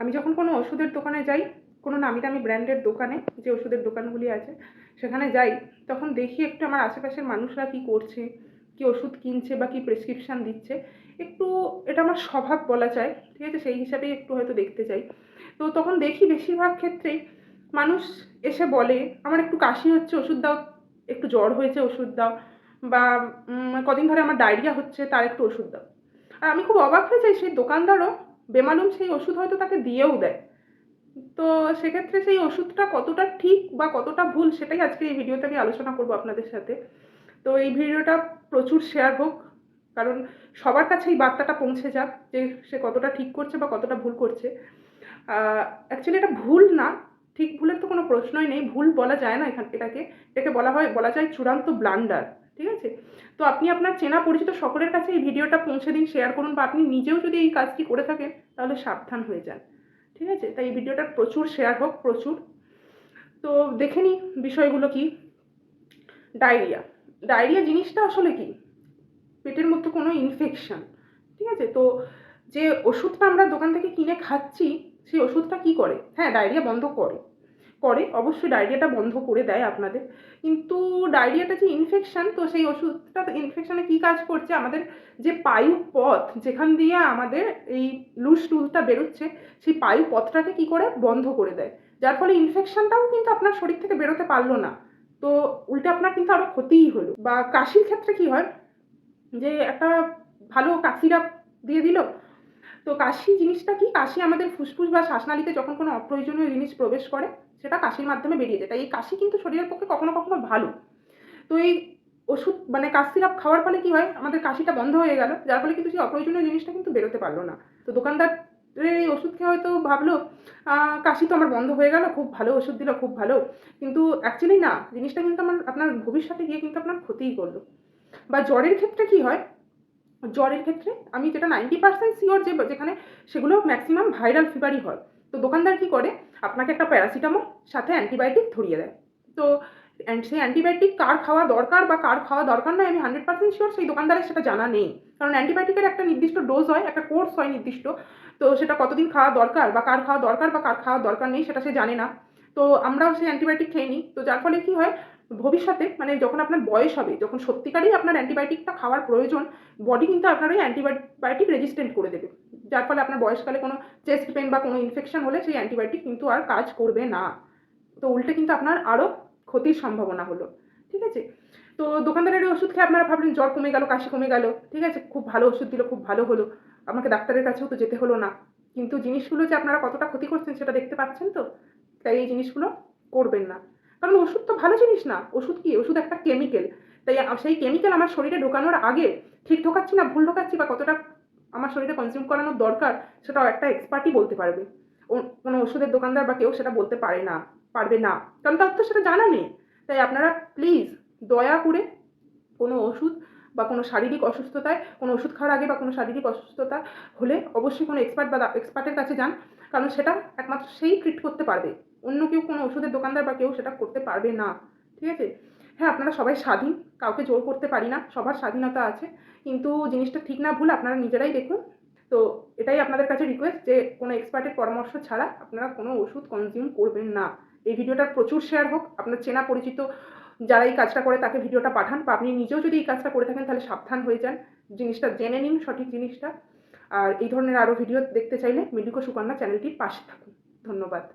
আমি যখন কোনো ওষুধের দোকানে যাই, কোনো নামি দামি ব্র্যান্ডের দোকানে, যে ওষুধের দোকানগুলি আছে, সেখানে যাই, তখন দেখি একটু আমার আশেপাশের মানুষরা কী করছে, কী ওষুধ কিনছে বা কী প্রেসক্রিপশান দিচ্ছে, একটু এটা আমার স্বভাব বলা যায়, ঠিক আছে? সেই হিসাবেই একটু হয়তো দেখতে চাই। তো তখন দেখি বেশিরভাগ ক্ষেত্রেই মানুষ এসে বলে, আমার একটু কাশি হচ্ছে, ওষুধ দাও, একটু জ্বর হয়েছে, ওষুধ দাও। বা কদিন ধরে আমার ডায়রিয়া হচ্ছে, তার একটু ওষুধ দাও। আর আমি খুব অবাক হয়ে যাই, সেই দোকানদারও বেমালুম সেই ওষুধ হয়তো তাকে দিয়েও দেয়। তো সেক্ষেত্রে সেই ওষুধটা কতটা ঠিক বা কতটা ভুল সেটাই আজকে এই ভিডিওতে আমি আলোচনা করব আপনাদের সাথে। তো এই ভিডিওটা প্রচুর শেয়ার হোক, কারণ সবার কাছে এই বার্তাটা পৌঁছে যাক যে সে কতটা ঠিক করছে বা কতটা ভুল করছে। অ্যাকচুয়ালি এটা ভুল না, ঠিক ভুলের তো কোনো প্রশ্নই নেই। ভুল বলা যায় না এখান, এটাকে এটাকে বলা হয়, বলা যায় চূড়ান্ত ব্লান্ডার। ঠিক আছে? তো আপনি আপনার চেনা পরিচিত সকলের কাছে এই ভিডিওটা পৌঁছে দিন শেয়ার করুন বা আপনি নিজেও যদি এই কাজটি করে থাকেন, তাহলে সাবধান হয়ে যান। ঠিক আছে? তাই এই ভিডিওটা প্রচুর শেয়ার হোক, প্রচুর। তো দেখে নিই বিষয়গুলো কি। ডায়রিয়া। ডায়রিয়া জিনিসটা আসলে কি? পেটের মধ্যে কোনো ইনফেকশান ঠিক আছে? তো যে ওষুধটা আমরা দোকান থেকে কিনে খাচ্ছি, সেই ওষুধটা কি করে? হ্যাঁ ডায়রিয়া বন্ধ করে। করে অবশ্যই ডায়রিয়াটা বন্ধ করে দেয় আপনাদের। কিন্তু ডায়রিয়াটা যে ইনফেকশান তো সেই ওষুধটা ইনফেকশানে কী কাজ করছে? আমাদের যে পায়ু পথ, যেখান দিয়ে আমাদের এই লুজ টুলটা বেরোচ্ছে, সেই পায়ু পথটাকে কী করে? বন্ধ করে দেয়। যার ফলে ইনফেকশানটাও কিন্তু আপনার শরীর থেকে বেরোতে পারল না। তো উল্টে আপনার কিন্তু আরও ক্ষতিই হলো। বা কাশির ক্ষেত্রে কি হয়? যে একটা ভালো কাশি সিরাপ দিয়ে দিল তো কাশি জিনিসটা কি? কাশি আমাদের ফুসফুস বা শ্বাসনালীতে যখন কোনো অপ্রয়োজনীয় জিনিস প্রবেশ করে, সেটা কাশির মাধ্যমে বেরিয়ে যায়। তাই এই কাশি কিন্তু শরীরের পক্ষে কখনো কখনো ভালো। তো এই ওষুধ মানে কাশ সিরাপ খাওয়ার ফলে কি হয়? আমাদের কাশিটা বন্ধ হয়ে গেল, যার ফলে কিন্তু সেই অপ্রয়োজনীয় জিনিসটা কিন্তু বেরোতে পারল না। তো দোকানদার এই ওষুধ খেয়ে হয়তো ভাবলো কাশি তো আমার বন্ধ হয়ে গেল, খুব ভালো ওষুধ দিল, খুব ভালো। কিন্তু অ্যাকচুয়ালি না, জিনিসটা কিন্তু আমার, আপনার ভবিষ্যতে গিয়ে কিন্তু আপনার ক্ষতিই করল। বা জ্বরের ক্ষেত্রে কি হয়? জ্বরের ক্ষেত্রে, আমি যেটা নাইনটি পার্সেন্ট শিওর যে যেখানে সেগুলো ম্যাক্সিমাম ভাইরাল ফিভারই হয়। তো দোকানদার কি করে? আপনাকে একটা প্যারাসিটামল সাথে অ্যান্টিবায়োটিক ধরিয়ে দেয়। তো সেই অ্যান্টিবায়োটিক কার খাওয়া দরকার বা কার খাওয়া দরকার নয়, আমি হান্ড্রেড পার্সেন্ট শিওর সেই দোকানদারের সেটা জানা নেই। কারণ অ্যান্টিবায়োটিকের একটা নির্দিষ্ট ডোজ হয়, একটা কোর্স হয় নির্দিষ্ট। তো সেটা কতদিন খাওয়া দরকার বা কার খাওয়া দরকার বা কার খাওয়া দরকার নেই সেটা সে জানে না। তো আমরাও সেই অ্যান্টিবায়োটিক খেয়ে নিই। তো যার ফলে কি হয় ভবিষ্যতে মানে যখন আপনার বয়স হবে, যখন সত্যিকারই আপনার অ্যান্টিবায়োটিকটা খাওয়ার প্রয়োজন বডি কিন্তু আপনার ওই অ্যান্টিবায়োটিক রেজিস্ট্যান্ট করে দেবে। যার ফলে আপনার বয়সকালে কোনো চেস্ট পেন বা কোনো ইনফেকশন হলে সেই অ্যান্টিবায়োটিক কিন্তু আর কাজ করবে না। তো উল্টে কিন্তু আপনার আরও ক্ষতির সম্ভাবনা হলো। ঠিক আছে? তো দোকানদারের ওষুধ খেয়ে আপনারা ভাবলেন, জ্বর কমে গেল, কাশি কমে গেল। ঠিক আছে? খুব ভালো ওষুধ দিল, খুব ভালো হলো। আমাকে ডাক্তারের কাছেও তো যেতে হলো না। কিন্তু জিনিসগুলো যে আপনারা কতটা ক্ষতি করছেন সেটা দেখতে পাচ্ছেন তো? তাই এই জিনিসগুলো করবেন না। কারণ ওষুধ তো ভালো জিনিস না। ওষুধ কি? ওষুধ একটা কেমিক্যাল তাই সেই কেমিক্যাল আমার শরীরে ঢোকানোর আগে ঠিক ঢোকাচ্ছি না, ভুল ঢোকাচ্ছি বা কতটা আমার শরীরে কনজিউম করানোর দরকার সেটাও একটা এক্সপার্টই বলতে পারবে। কোনো ওষুধের দোকানদার বা কেউ সেটা বলতে পারে না, পারবে না। কারণ তার তো সেটা জানা নেই। তাই আপনারা প্লিজ দয়া করে কোনো ওষুধ বা কোনো শারীরিক অসুস্থতায়, কোনো ওষুধ খাওয়ার আগে বা কোনো শারীরিক অসুস্থতা হলে অবশ্যই কোনো এক্সপার্ট বা এক্সপার্টের কাছে যান। কারণ সেটা একমাত্র সেই ট্রিট করতে পারবে। অন্য কেউ কোনো ওষুধের দোকানদার বা কেউ সেটা করতে পারবে না, ঠিক আছে? হ্যাঁ আপনারা সবাই স্বাধীন, কাউকে জোর করতে পারি না, সবার স্বাধীনতা আছে, কিন্তু জিনিসটা ঠিক না ভুল আপনারা নিজেরাই দেখুন। তো এটাই আপনাদের কাছে রিকোয়েস্ট যে কোনো এক্সপার্টের পরামর্শ ছাড়া আপনারা কোনো ওষুধ কনজিউম করবেন না। এই ভিডিওটা প্রচুর শেয়ার হোক, আপনার চেনা পরিচিত যারা এই কাজটা করে তাকে ভিডিওটা পাঠান, বা আপনি নিজেও যদি এই কাজটা করে থাকেন তাহলে সাবধান হয়ে যান, জিনিসটা জেনে নিন, সঠিক জিনিসটা। আর এই ধরনের আরও ভিডিও দেখতে চাইলে মিলিকো সুকন্যা চ্যানেলটির পাশে থাকুন। ধন্যবাদ।